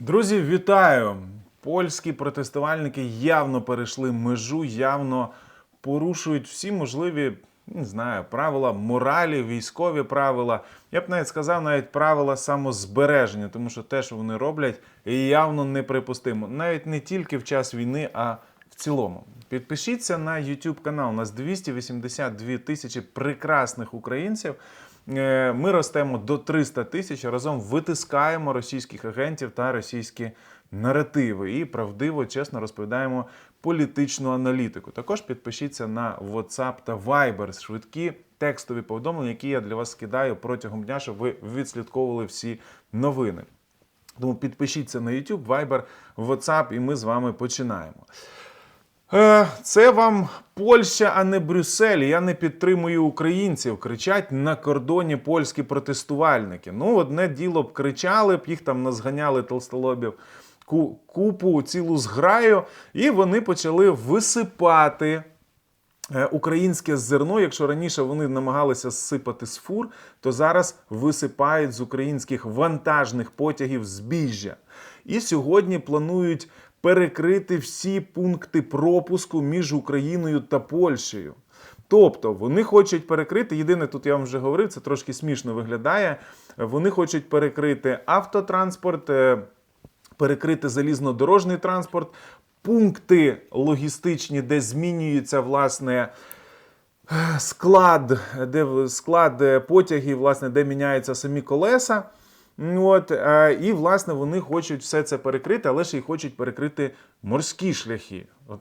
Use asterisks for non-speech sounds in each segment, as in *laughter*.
Друзі, вітаю! Польські протестувальники явно перейшли межу, явно порушують всі можливі, не знаю, правила моралі, військові правила. Я б навіть сказав, навіть правила самозбереження, тому що те, що вони роблять, явно неприпустимо. Навіть не тільки в час війни, а в цілому. Підпишіться на YouTube канал. У нас 282 тисячі прекрасних українців. Е, Ми ростемо до 300 тисяч, разом витискаємо російських агентів та російські наративи і правдиво, чесно розповідаємо політичну аналітику. Також підпишіться на WhatsApp та Viber швидкі текстові повідомлення, які я для вас скидаю протягом дня, щоб ви відслідковували всі новини. Тому підпишіться на YouTube, Viber, WhatsApp, і ми з вами починаємо. Е, Це вам Польща, а не Брюссель. Я не підтримую українців. Кричать на кордоні польські протестувальники. Ну, одне діло б кричали б, їх там назганяли толстолобів купу, цілу зграю, і вони почали висипати. е, Українське зерно, якщо раніше вони намагалися зсипати з фур, то зараз висипають з українських вантажних потягів збіжжя. І сьогодні планують перекрити всі пункти пропуску між Україною та Польщею. Тобто вони хочуть перекрити. Єдине, тут я вам вже говорив, це трошки смішно виглядає. Вони хочуть перекрити автотранспорт, е, перекрити залізнодорожний транспорт, пункти логістичні, де змінюється власне. Склад, де склад е, потягів, власне, де міняються самі колеса. Ну, От, е, і, власне, вони хочуть все це перекрити, але ще й хочуть перекрити морські шляхи. От,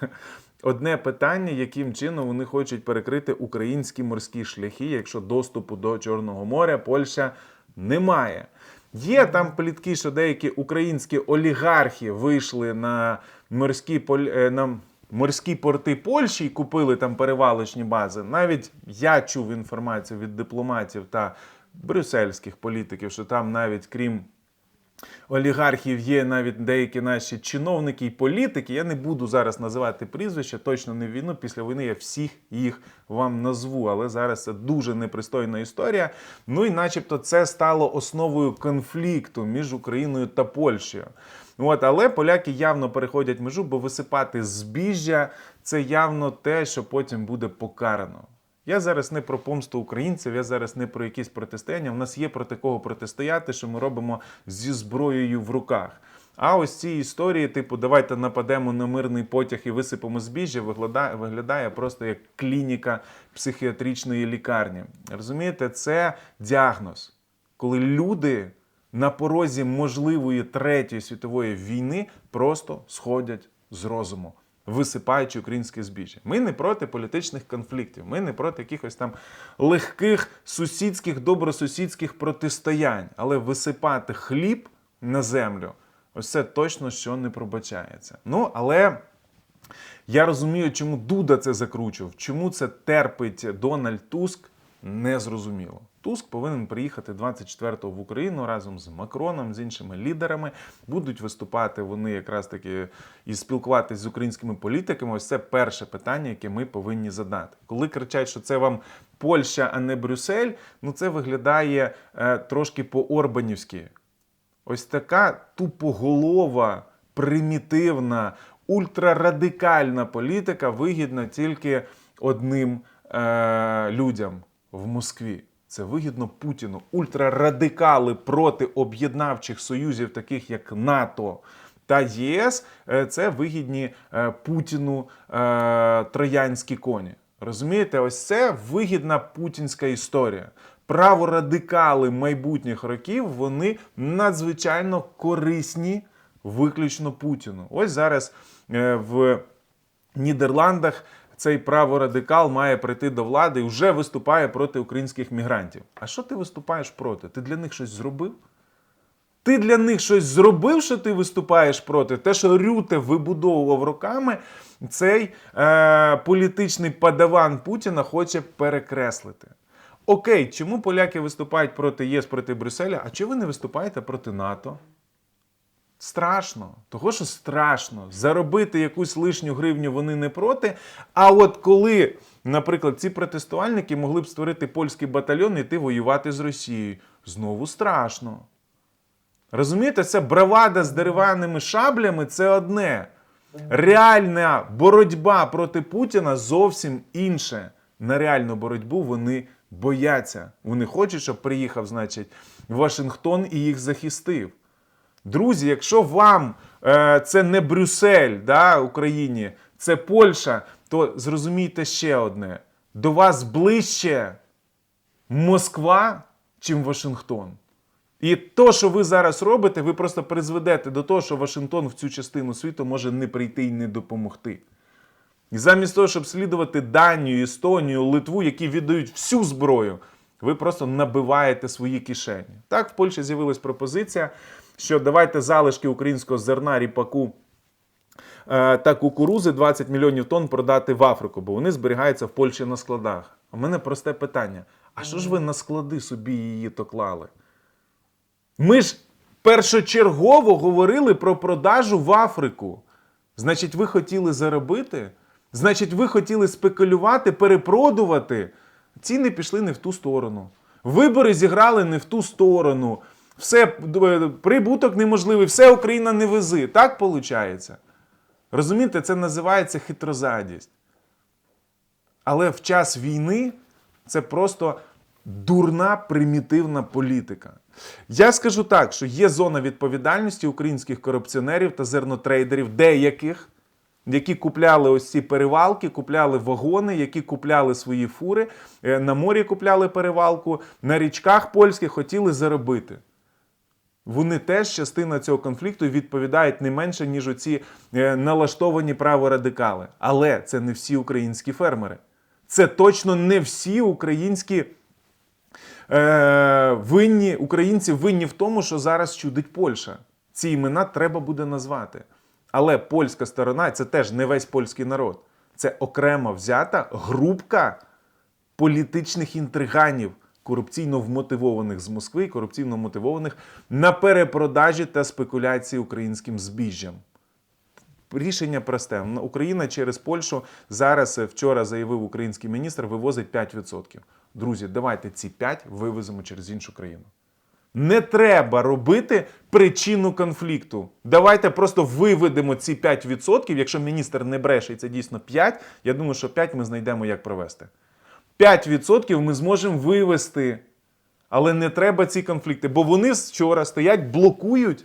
*laughs* одне питання, яким чином вони хочуть перекрити українські морські шляхи, якщо доступу до Чорного моря Польща не має. Є там плітки, що деякі українські олігархи вийшли на морські поль- е, на морські порти Польщі і купили там перевалочні бази. Навіть я чув інформацію від дипломатів та брюссельських політиків, що там навіть крім олігархів є навіть деякі наші чиновники і політики. Я не буду зараз називати прізвища, точно не війну. Після війни я всіх їх вам назву. Але зараз це дуже непристойна історія. Ну і начебто це стало основою конфлікту між Україною та Польщею. От, але поляки явно переходять межу, бо висипати збіжжя це явно те, що потім буде покарано. Я зараз не про помсту українців, я зараз не про якісь протистояння. У нас є проти кого протистояти, що ми робимо зі зброєю в руках. А ось ці історії, типу, давайте нападемо на мирний потяг і висипемо збіжжя, виглядає, виглядає просто як клініка психіатричної лікарні. Розумієте, це діагноз, коли люди на порозі можливої третьої світової війни просто сходять з розуму висипаючи українське збіжжя. Ми не проти політичних конфліктів, ми не проти якихось там легких сусідських, добросусідських протистоянь, але висипати хліб на землю ось це точно що не пробачається. Ну, але. Я розумію, чому Дуда це закручував, чому це терпить Дональд Туск, не зрозуміло. Туск повинен приїхати 24-го в Україну разом з Макроном, з іншими лідерами. Будуть виступати вони якраз таки і спілкуватися з українськими політиками. Ось це перше питання, яке ми повинні задати. Коли кричать, що це вам Польща, а не Брюссель, ну це виглядає е, трошки по-орбанівськи. Ось така тупоголова, примітивна, ультрарадикальна політика вигідна тільки одним е- людям в Москві. Це вигідно Путіну. Ультрарадикали проти об'єднавчих союзів, таких як НАТО та ЄС, е, це вигідні е, Путіну е, троянські коні. Розумієте, ось це вигідна путінська історія. Праворадикали майбутніх років вони надзвичайно корисні виключно Путіну. Ось зараз в Нідерландах цей праворадикал має прийти до влади і вже виступає проти українських мігрантів. А що ти виступаєш проти? Ти для них щось зробив? Ти для них щось зробив, що ти виступаєш проти? Те, що Рюте вибудовував роками, цей е, політичний падаван Путіна хоче перекреслити. Окей, чому поляки виступають проти ЄС, проти Брюсселя, а чому ви не виступаєте проти НАТО? Страшно, того що страшно. Заробити якусь лишню гривню вони не проти. А от коли, наприклад, ці протестувальники могли б створити польський батальйон і йти воювати з Росією, знову страшно. Розумієте, це бравада з дерев'яними шаблями це одне. Реальна боротьба проти Путіна зовсім інше. На реальну боротьбу вони бояться. Вони хочуть, щоб приїхав, значить, Вашингтон і їх захистив. Друзі, якщо вам е, це не Брюссель да, Україні, це Польща, то зрозумійте ще одне: до вас ближче Москва, чим Вашингтон. І то, що ви зараз робите, ви просто призведете до того, що Вашингтон в цю частину світу може не прийти і не допомогти. І замість того, щоб слідувати Данію, Естонію, Литву, які віддають всю зброю, ви просто набиваєте свої кишені. Так, в Польщі з'явилась пропозиція, що давайте залишки українського зерна, ріпаку е, та кукурузи 20 мільйонів тонн продати в Африку, бо вони зберігаються в Польщі на складах. У мене просте питання: а що ж ви на склади собі її то клали? Ми ж першочергово говорили про продажу в Африку. Значить, ви хотіли заробити? Значить, ви хотіли спекулювати, перепродувати. Ціни пішли не в ту сторону. Вибори зіграли не в ту сторону. Все, е, прибуток неможливий, все Україна не вези. Так виходить? Розумієте, це називається хитрозадість. Але в час війни це просто дурна примітивна політика. Я скажу так, що є зона відповідальності українських корупціонерів та зернотрейдерів, деяких, які купляли ось ці перевалки, купляли вагони, які купляли свої фури, е, на морі купляли перевалку, на річках польських хотіли заробити. Вони теж частина цього конфлікту відповідають не менше, ніж оці е, налаштовані праворадикали. Але це не всі українські фермери. Це точно не всі українські е, винні, українці винні в тому, що зараз чудить Польща. Ці імена треба буде назвати. Але польська сторона це теж не весь польський народ. Це окремо взята групка політичних інтриганів, корупційно вмотивованих з Москви, корупційно мотивованих на перепродажі та спекуляції українським збіжжям. Рішення просте. Україна через Польщу зараз е, вчора заявив український міністр, вивозить 5%. Друзі, давайте ці 5 вивеземо через іншу країну. Не треба робити причину конфлікту. Давайте просто виведемо ці 5%. Якщо міністр не бреше, і це дійсно 5, я думаю, що 5 ми знайдемо, як провести. 5% ми зможемо вивести. Але не треба ці конфлікти, бо вони вчора стоять, блокують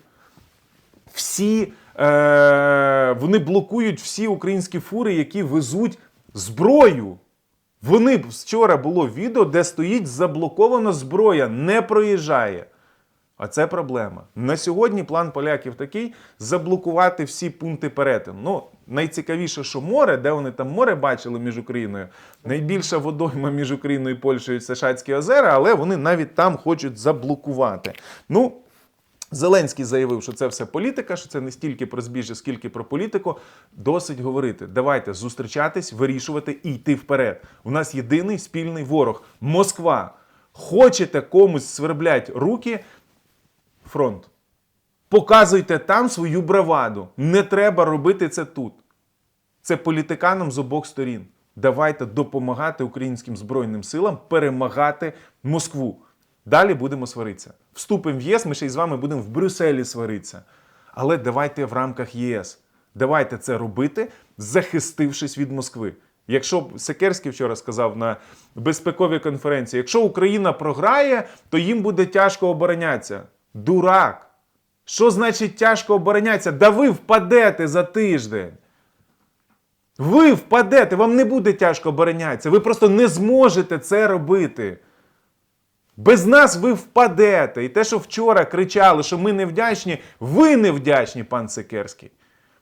всі, е, вони блокують всі українські фури, які везуть зброю. Вони вчора було відео, де стоїть заблокована зброя, не проїжджає. А це проблема. На сьогодні план поляків такий заблокувати всі пункти перетину. Ну, найцікавіше, що море, де вони там море бачили між Україною. Найбільша водойма між Україною і Польщею це Шацькі озера, але вони навіть там хочуть заблокувати. Ну, Зеленський заявив, що це все політика, що це не стільки про збіжжя, скільки про політику. Досить говорити. Давайте зустрічатись, вирішувати і йти вперед. У нас єдиний спільний ворог Москва. Хочете комусь сверблять руки? Фронт. Показуйте там свою браваду. Не треба робити це тут. Це політиканам з обох сторін. Давайте допомагати українським збройним силам перемагати Москву. Далі будемо сваритися. Вступимо в ЄС, ми ще й з вами будемо в Брюсселі сваритися. Але давайте в рамках ЄС. Давайте це робити, захистившись від Москви. Якщо б Секерський вчора сказав на безпековій конференції, якщо Україна програє, то їм буде тяжко оборонятися. Дурак! Що значить тяжко оборонятися? Да ви впадете за тиждень. Ви впадете, вам не буде тяжко оборонятися. Ви просто не зможете це робити. Без нас ви впадете. І те, що вчора кричали, що ми невдячні, ви невдячні, пан Секерський.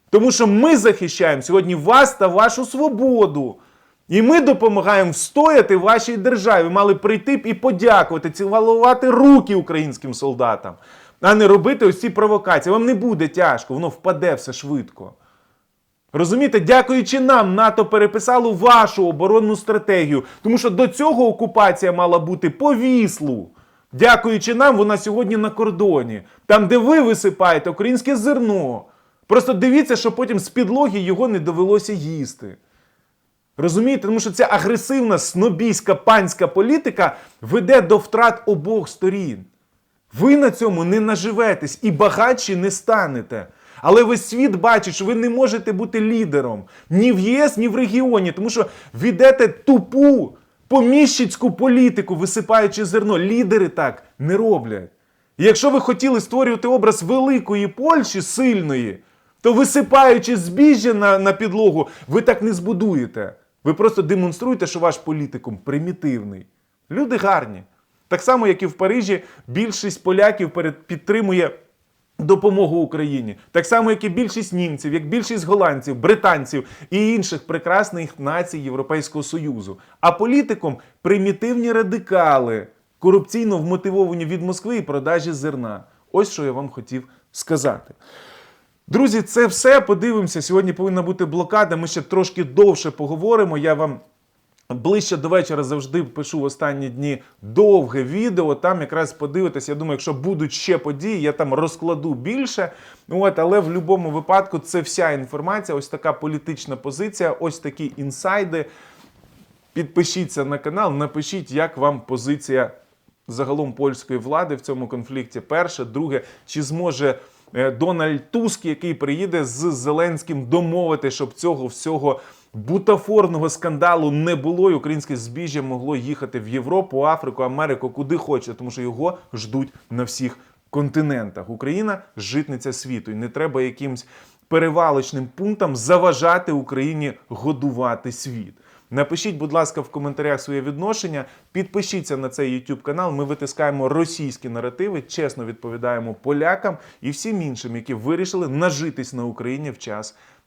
Тому що ми захищаємо сьогодні вас та вашу свободу. І ми допомагаємо встояти вашій державі. Мали прийти і подякувати, цілувати руки українським солдатам, а не робити ось ці провокації. Вам не буде тяжко, воно впаде все швидко. Розумієте, дякуючи нам, НАТО переписало вашу оборонну стратегію, тому що до цього окупація мала бути по віслу. Дякуючи нам, вона сьогодні на кордоні, там, де ви висипаєте українське зерно. Просто дивіться, що потім з підлоги його не довелося їсти. Розумієте, тому що ця агресивна снобійська панська політика веде до втрат обох сторін. Ви на цьому не наживетесь і багатші не станете. Але весь світ бачить, що ви не можете бути лідером ні в ЄС, ні в регіоні, тому що ведете тупу поміщицьку політику, висипаючи зерно. Лідери так не роблять. І якщо ви хотіли створювати образ великої Польщі сильної, то висипаючи збіжжя на, на підлогу, ви так не збудуєте. Ви просто демонструєте, що ваш політикум примітивний. Люди гарні. Так само, як і в Парижі, більшість поляків перед- підтримує допомогу Україні. Так само, як і більшість німців, як більшість голландців, британців і інших прекрасних націй Європейського Союзу. А політиком примітивні радикали, корупційно вмотивовані від Москви і продажі зерна. Ось що я вам хотів сказати. Друзі, це все. Подивимося. Сьогодні повинна бути блокада. Ми ще трошки довше поговоримо. Я вам ближче до вечора завжди пишу в останні дні довге відео. Там якраз подивитися. Я думаю, якщо будуть ще події, я там розкладу більше. От, але в будь-якому випадку це вся інформація. Ось така політична позиція, ось такі інсайди. Підпишіться на канал, напишіть, як вам позиція загалом польської влади в цьому конфлікті. Перше, друге, чи зможе е, Дональд Туск, який приїде з Зеленським, домовити, щоб цього всього бутафорного скандалу не було, і українське збіжжя могло їхати в Європу, Африку, Америку, куди хоче, тому що його ждуть на всіх континентах. Україна житниця світу, і не треба якимсь перевалочним пунктам заважати Україні годувати світ. Напишіть, будь ласка, в коментарях своє відношення. Підпишіться на цей YouTube канал. Ми витискаємо російські наративи, чесно відповідаємо полякам і всім іншим, які вирішили нажитись на Україні в час